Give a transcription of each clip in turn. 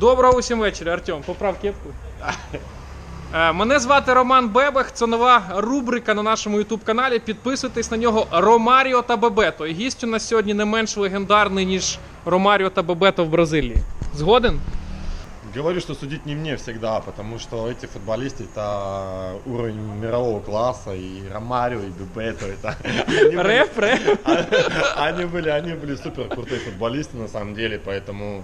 Доброго усім вечора, Артем. Поправ кепку. Е, Мене звати Роман Бебех. Це нова рубрика на нашому Ютуб каналі. Підписуйтесь на нього Ромаріо та Бебето. І гість у нас сьогодні не менш легендарний, ніж Ромаріо та Бебето в Бразилії. Згоден? Говорю, что судить не мне всегда, потому что эти футболисты это уровень мирового класса, и Ромарио, и Бебето, это... они были- Реп, реп. Они были, они были супер крутые футболисты на самом деле, поэтому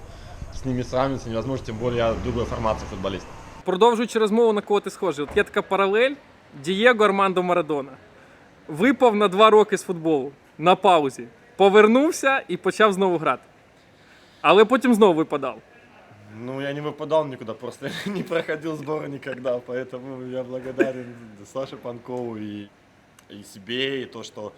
с ними сравниваться невозможно, тем более я другой формации футболист. Продовжуючи розмову, на кого ти схожий. От є така паралель Дієго Армандо Марадона. Випав на два роки з футболу на паузі. Повернувся і почав знову грати. Але потім знову випадав. Ну, я не выпадал никуда, просто не проходил сборы никогда, поэтому я благодарен Саше Панкову и, и себе, и то, что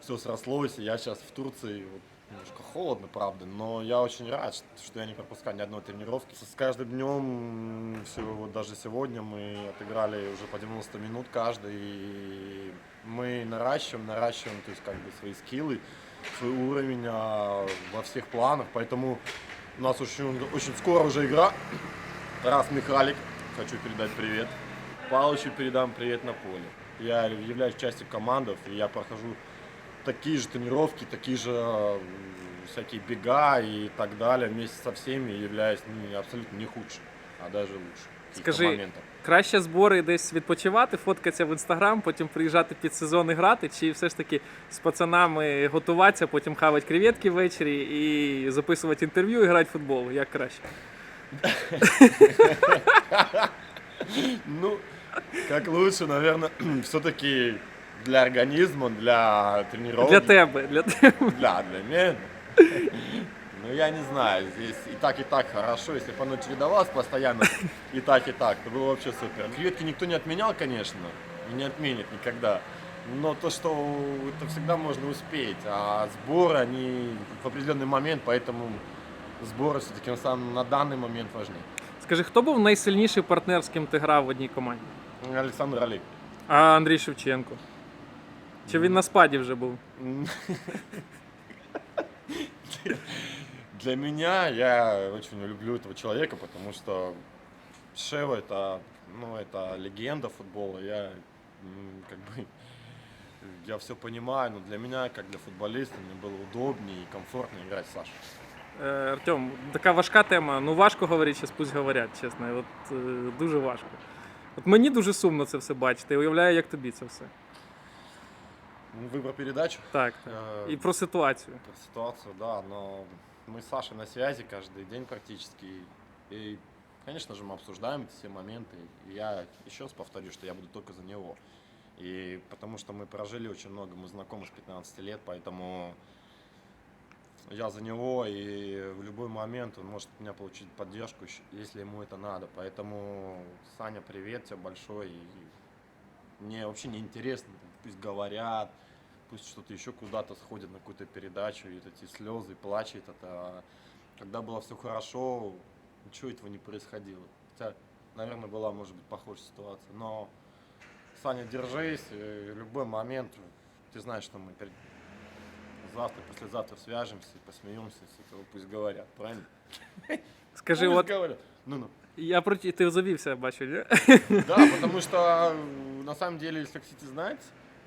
все срослось, и я сейчас в Турции, вот, немножко холодно, правда, но я очень рад, что я не пропускаю ни одной тренировки. С каждым днем, вот даже сегодня мы отыграли уже по 90 минут каждый, и мы наращиваем, наращиваем, то есть как бы свои скиллы, свой уровень а, во всех планах, поэтому у нас очень, очень скоро уже игра. Раз Михалик, хочу передать привет. Палычу передам привет на поле. Я являюсь частью командов, и я прохожу такие же тренировки, такие же всякие бега и так далее вместе со всеми, и являюсь не, абсолютно не худшим, а даже лучше. Скажи. Краще збори десь відпочивати, фоткатися в інстаграм, потім приїжджати під сезон і грати, чи все ж таки з пацанами готуватися, потім хавати креветки ввечері і записувати інтерв'ю і грати в футбол. Як краще? Ну, как лучше, наверное, все-таки для организма, для тренировки. Для тебе. Для тебе. Для, для меня. Ну, я не знаю, здесь и так, и так хорошо. Если бы оно чередовалось постоянно и так, и так, то было вообще супер. Креветки никто не отменял, конечно, и не отменит никогда. Но то, что это всегда можно успеть, а сборы, они в определенный момент, поэтому сборы все-таки на, самом- на данный момент важны. Скажи, хто був найсильніший партнер, з ким ти грав в одній команді? Александр Алик. А Андрій Шевченко. Чи він на спаді вже був? Для меня я очень люблю этого человека, потому что Шева это, ну, это легенда футбола. Я м, как бы я все понимаю, но для меня, как для футболиста, мне было удобнее и комфортнее играть с Сашей. Е, Артем, така важка тема. Ну важко говорити, зараз пусть говорять, чесно. От, е, дуже важко. От мені дуже сумно це все бачити. Я уявляю, як тобі це все. Выбор передачу. Так. Э, І про ситуацію. Про ситуацию, да, но мы с Сашей на связи каждый день практически. И, конечно же, мы обсуждаем эти все моменты. И я еще раз повторю, что я буду только за него. И потому что мы прожили очень много, мы знакомы с 15 лет, поэтому я за него, и в любой момент он может от меня получить поддержку, если ему это надо. Поэтому, Саня, привет тебе большой. И мне вообще не интересно, пусть говорят, пусть что-то еще куда-то сходит на какую-то передачу, и вот эти слезы, плачет это. Когда было все хорошо, ничего этого не происходило. Хотя, наверное, была, может быть, похожая ситуация. Но, Саня, держись, э, в любой момент, ты знаешь, что мы завтра, послезавтра свяжемся, посмеемся с этого, пусть говорят, правильно? Скажи, Пусть от говорят. Ну-ну. я про ті- ти завівся, бачу, ні? Да, потому что э, на самом деле, если хотите знать,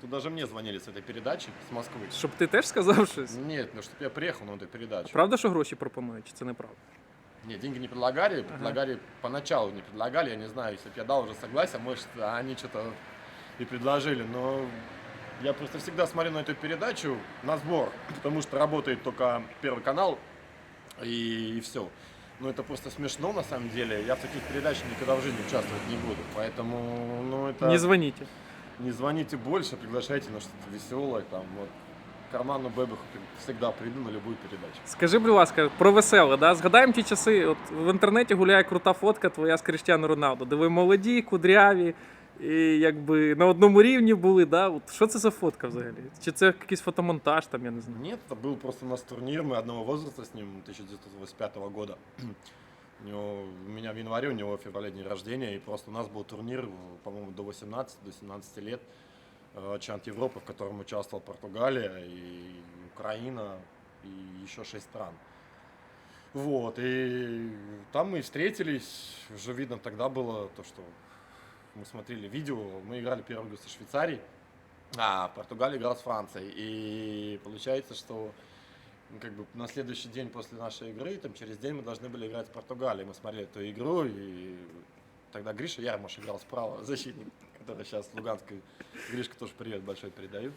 то даже мне звонили с этой передачи с Москвы. Щоб ти теж сказав щось. Нет, ну чтобы я приехал на эту передачу. Правда, що гроші пропонують, чи це неправда? Нет, деньги не предлагали, предлагали поначалу не предлагали, я не знаю, если бы я дал уже согласие, может, они что-то и предложили, но я просто всегда смотрю на эту передачу на сбор, потому что работает только Первый канал и, все. Ну, это просто смешно, на самом деле. Я в таких передачах никогда в жизни участвовать не буду. Поэтому, ну, это... Не дзвоніть. Не звоните больше, приглашайте на что-то веселое. Там, вот, карману Бэбаху всегда приду на любую передачу. Скажи, будь ласка, про веселе, да? Згадаємо ті часи. От в інтернеті гуляє крута фотка твоя з Кріштіану Роналдо, де ви молоді, кудряві, і якби на одному рівні були, да? От що це за фотка взагалі? Чи це якийсь фотомонтаж, там, я не знаю. Нет, это был просто у нас турнир, мы одного возраста с ним, 1985 года. У, него, у меня в январе, у него в феврале день рождения, и просто у нас был турнир, по-моему, до 18, до 17 лет, э, чемпионат Европы, в котором участвовала Португалия и Украина, и еще шесть стран. Вот, и там мы и встретились, уже видно тогда было то, что мы смотрели видео, мы играли первый год со Швейцарией, а Португалия играла с Францией, и получается, что ну, как бы на следующий день после нашей игры, там через день мы должны были играть с Португалией, мы смотрели эту игру, и тогда Гриша Ярмаш играл справа, защитник, который сейчас в Луганской, Гришка тоже привет большой передаю,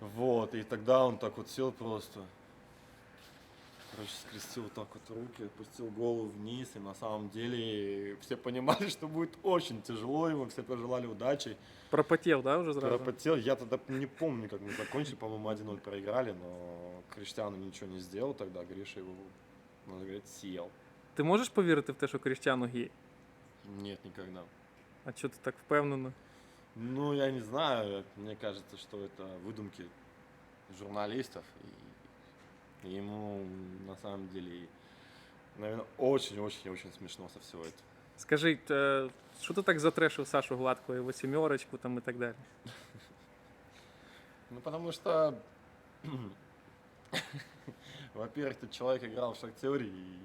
вот, и тогда он так вот сел просто, Короче, скрестил вот так вот руки, опустил голову вниз, и на самом деле все понимали, что будет очень тяжело ему, все пожелали удачи. Пропотів, да, вже зразу? Пропотел, я тогда не помню, как мы закончили, по-моему, 1-0 проиграли, но Криштиану ничего не сделал тогда, Гриша его, надо говорить, съел. Ти можеш повірити в те, що Кріштіану гей? Нет, никогда. А чого ти так впевнено? Ну, я не знаю, мне кажется, что это выдумки журналистов, и ему на самом деле, наверное, очень-очень-очень смешно со всего этого. Скажи, е, що ти так затрешив Сашу Гладко, його сімерочку там і так далі? Ну, потому что, во-первых, этот человек играл в Шахтере, и,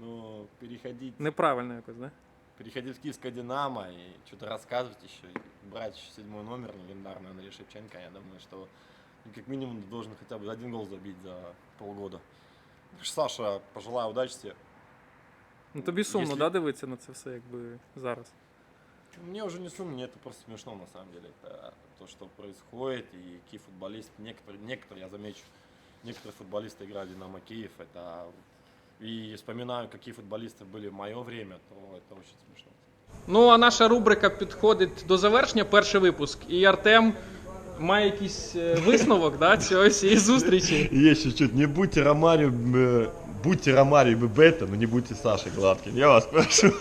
ну, переходить, Неправильно якось, да? переходить в Киевское Динамо и что-то рассказывать еще, и брать еще седьмой номер легендарный Андрей Шевченко, я думаю, что ну, как минимум должен хотя бы один гол забить за полгода. Так что, Саша, пожелаю удачи тебе. Ну тобі сумно, Якщо- да, дивитися на це все, якби зараз. Мне уже не сумно, мне это просто смешно на самом деле. Это то, что происходит, и какие футболисты, некоторые, некоторые, я замечу, некоторые футболисты играют в Динамо Киев, это... И вспоминаю, какие футболисты были в мое время, то это очень смешно. Ну, а наша рубрика підходить до завершення, перший випуск. І Артем має якийсь е, висновок да, цього всієї зустрічі. Есть чуть-чуть, не будьте Ромарио, будьте Ромарио Бебета, но не будьте Сашей Гладким, я вас прошу.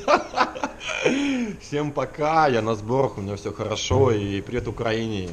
Всем пока, я на сборах, у меня все хорошо, и привет Украине.